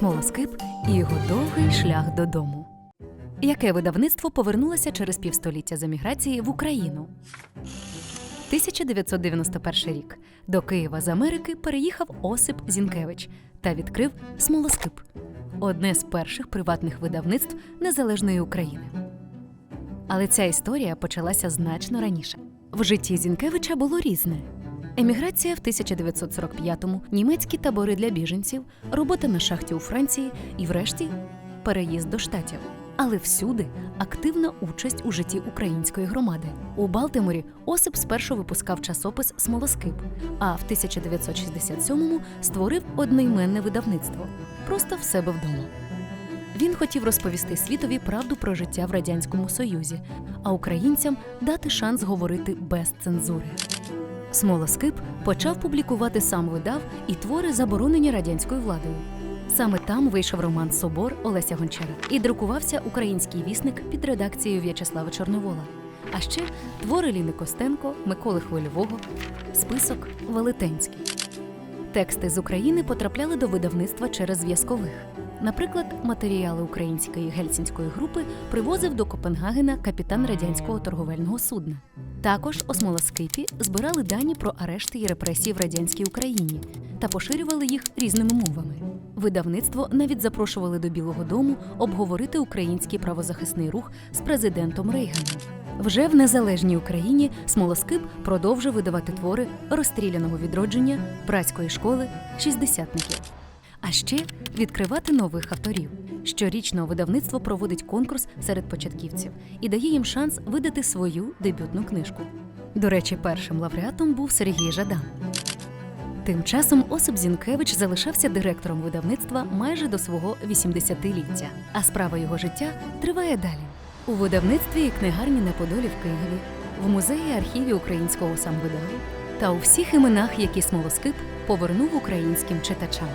смолоскип і його довгий шлях додому. Яке видавництво повернулося через півстоліття з еміграції в Україну? 1991 рік до Києва з Америки переїхав Осип Зінкевич та відкрив Смолоскип одне з перших приватних видавництв незалежної України. Але ця історія почалася значно раніше. В житті Зінкевича було різне: еміграція в 1945-му, німецькі табори для біженців, робота на шахті у Франції і, врешті, переїзд до штатів. Але всюди активна участь у житті української громади. У Балтиморі Осип спершу випускав часопис Смолоскип, а в 1967-му створив одноіменне видавництво просто в себе вдома. Він хотів розповісти світові правду про життя в радянському союзі, а українцям дати шанс говорити без цензури. Смолоскип почав публікувати сам видав і твори, заборонені радянською владою. Саме там вийшов роман Собор Олеся Гончара і друкувався український вісник під редакцією В'ячеслава Чорновола. А ще твори Ліни Костенко, Миколи Хвильового, список Велетенський. Тексти з України потрапляли до видавництва через зв'язкових. Наприклад, матеріали української гельсінської групи привозив до Копенгагена капітан радянського торговельного судна. Також у Смолоскипі збирали дані про арешти і репресії в радянській Україні та поширювали їх різними мовами. Видавництво навіть запрошували до Білого Дому обговорити український правозахисний рух з президентом Рейганом. Вже в незалежній Україні Смолоскип продовжив видавати твори розстріляного відродження, братської школи, шістдесятників. А ще відкривати нових авторів. Щорічно видавництво проводить конкурс серед початківців і дає їм шанс видати свою дебютну книжку. До речі, першим лауреатом був Сергій Жадан. Тим часом Осип Зінкевич залишався директором видавництва майже до свого 80-ліття, а справа його життя триває далі. У видавництві і книгарні на Подолі в Києві, в музеї архіві українського самвидаву та у всіх іменах, які смолоскип повернув українським читачам.